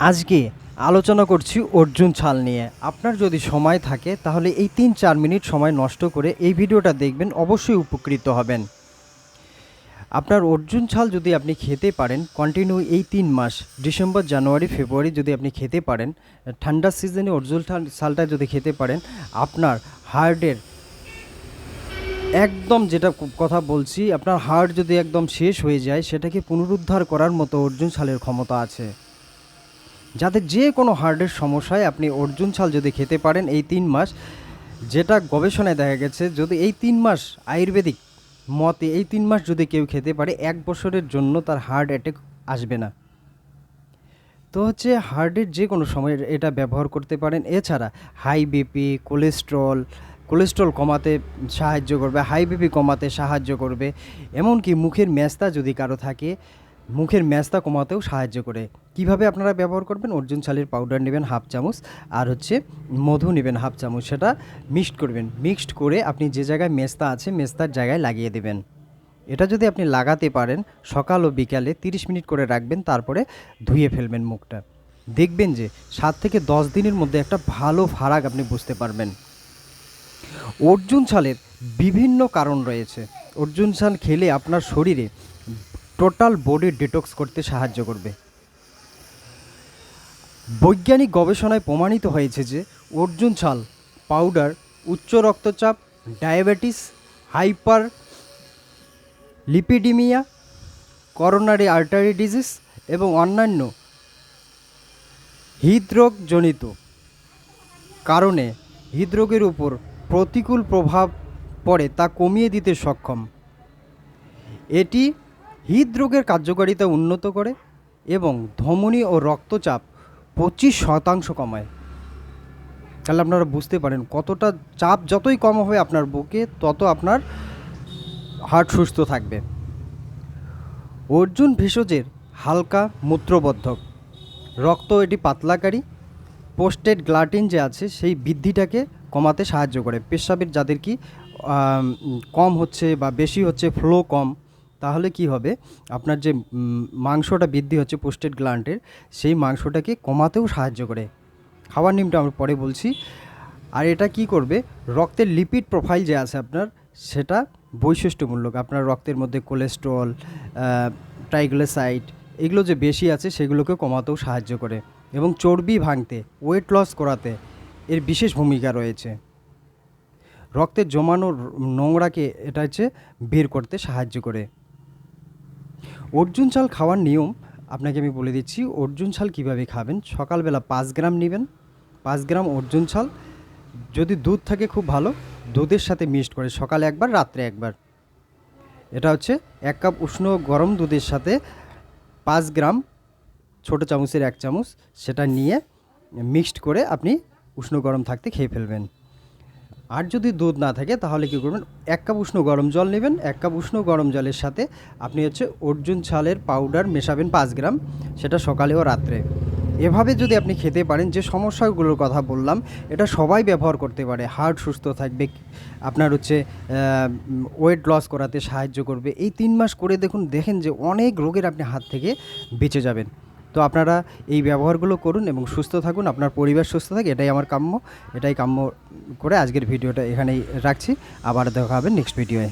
আজকে আলোচনা করছি অর্জুন ছাল নিয়ে। আপনার যদি সময় থাকে, তাহলে এই তিন চার মিনিট সময় নষ্ট করে এই ভিডিওটা দেখবেন, অবশ্যই উপকৃত হবেন। আপনার অর্জুন ছাল যদি আপনি খেতে পারেন কন্টিনিউ এই তিন মাস, ডিসেম্বর, জানুয়ারি, ফেব্রুয়ারি যদি আপনি খেতে পারেন ঠান্ডার সিজনে অর্জুন ছাল- ছালটা যদি খেতে পারেন, আপনার হার্টের একদম যেটা কথা বলছি, আপনার হার্ট যদি একদম শেষ হয়ে যায়, সেটাকে পুনরুদ্ধার করার মতো অর্জুন ছালের ক্ষমতা আছে। যাদের যে কোনো হার্টের সমস্যায় আপনি অর্জুন ছাল যদি খেতে পারেন এই তিন মাস, যেটা গবেষণায় দেখা গেছে, যদি এই তিন মাস আয়ুর্বেদিক মতে এই তিন মাস যদি কেউ খেতে পারে, এক বছরের জন্য তার হার্ট অ্যাটাক আসবে না। তো হচ্ছে হার্টের যে কোনো সময় এটা ব্যবহার করতে পারেন। এছাড়া হাই বিপি, কোলেস্ট্রল কোলেস্ট্রল কমাতে সাহায্য করবে, হাই বিপি কমাতে সাহায্য করবে। এমনকি মুখের ম্যাস্তা যদি কারও থাকে মুখের ম্যাস্তা কমাতেও সাহায্য করে। কীভাবে আপনারা ব্যবহার করবেন? অর্জুন ছালের পাউডার নেবেন হাফ চামচ আর হচ্ছে মধু নেবেন হাফ চামচ। সেটা মিক্সড করবেন। মিক্সড করে আপনি যে জায়গায় মেস্তা আছে মেস্তার জায়গায় লাগিয়ে দেবেন। এটা যদি আপনি লাগাতে পারেন, সকাল ও বিকালে 30 মিনিট করে রাখবেন, তারপরে ধুয়ে ফেলবেন মুখটা। দেখবেন যে সাত থেকে দশ দিনের মধ্যে একটা ভালো ফারাক আপনি বুঝতে পারবেন। অর্জুন ছালের বিভিন্ন কারণ রয়েছে। অর্জুন ছাল খেলে আপনার শরীরে টোটাল বডি ডিটক্স করতে সাহায্য করবে। বৈজ্ঞানিক গবেষণায় প্রমাণিত হয়েছে যে অর্জুন ছাল, পাউডার, উচ্চ রক্তচাপ, diabetes, hyperlipidemia, coronary artery disease এবং অন্যান্য হৃদরোগজনিত কারণে হৃদরোগের উপর প্রতিকূল প্রভাব পড়ে তা কমিয়ে দিতে সক্ষম। এটি হৃদরোগের কার্যকারিতা উন্নত করে এবং ধমনী ও রক্তচাপ পঁচিশ শতাংশ কমায়। তাহলে আপনারা বুঝতে পারেন কতটা চাপ যতই কম হবে আপনার বুকে, তত আপনার হার্ট সুস্থ থাকবে। অর্জুন ভেষজের হালকা মূত্রবদ্ধক রক্ত এটি পাতলাকারী, পোস্টেড গ্লাটিন যে আছে সেই বৃদ্ধিটাকে কমাতে সাহায্য করে। পেশাবের যাদের কি কম হচ্ছে বা বেশি হচ্ছে, ফ্লো কম তাহলে কি হবে? আপনার যে মাংসটা বৃদ্ধি হচ্ছে পোস্টেড গ্ল্যান্ডের সেই মাংসটাকে কমাতেও সাহায্য করে। খাবার নিয়মটা আমরা পরে বলছি। আর এটা কি করবে? রক্তের লিপিড প্রোফাইল যে আছে আপনার, সেটা বৈশিষ্ট্যমূলক। আপনার রক্তের মধ্যে কোলেস্ট্রল ট্রাইগ্লিসাইড এগুলো যে বেশি আছে সেগুলোকে কমাতেও সাহায্য করে। এবং চর্বি ভাঙতে ওয়েট লস করাতে এর বিশেষ ভূমিকা রয়েছে। রক্তের জমানো নোংরাকে, এটা হচ্ছে বের করতে সাহায্য করে। অর্জুন চাল খাওয়ার নিয়ম আপনাকে আমি বলে দিচ্ছি, অর্জুন ছাল কীভাবে খাবেন? সকালবেলা পাঁচ গ্রাম নেবেন, পাঁচ গ্রাম অর্জুন ছাল যদি দুধ থাকে খুব ভালো, দুধের সাথে মিক্সড করে সকালে একবার, রাত্রে একবার। এটা হচ্ছে এক কাপ উষ্ণ গরম দুধের সাথে পাঁচ গ্রাম ছোটো চামচের এক চামচ সেটা নিয়ে মিক্সড করে আপনি উষ্ণ গরম থাকতে খেয়ে ফেলবেন। আর যদি দুধ না থাকে, তাহলে কী করবেন? এক কাপ উষ্ণ গরম জল নেবেন। এক কাপ উষ্ণ গরম জলের সাথে আপনি হচ্ছে অর্জুন ছালের পাউডার মেশাবেন পাঁচ গ্রাম, সেটা সকালে ও রাত্রে। এভাবে যদি আপনি খেতে পারেন, যে সমস্যাগুলোর কথা বললাম, এটা সবাই ব্যবহার করতে পারে। হার্ট সুস্থ থাকবে, আপনার হচ্ছে ওয়েট লস করাতে সাহায্য করবে। এই তিন মাস করে দেখুন, দেখেন যে অনেক রোগের আপনি হাত থেকে বেঁচে যাবেন। তো আপনারা এই ব্যবহারগুলো করুন এবং সুস্থ থাকুন, আপনার পরিবার সুস্থ থাকে, এটাই আমার কাম্য, এটাই কাম্য করে আজকের ভিডিওটা এখানেই রাখছি, আবার দেখা হবে নেক্সট ভিডিওয়ে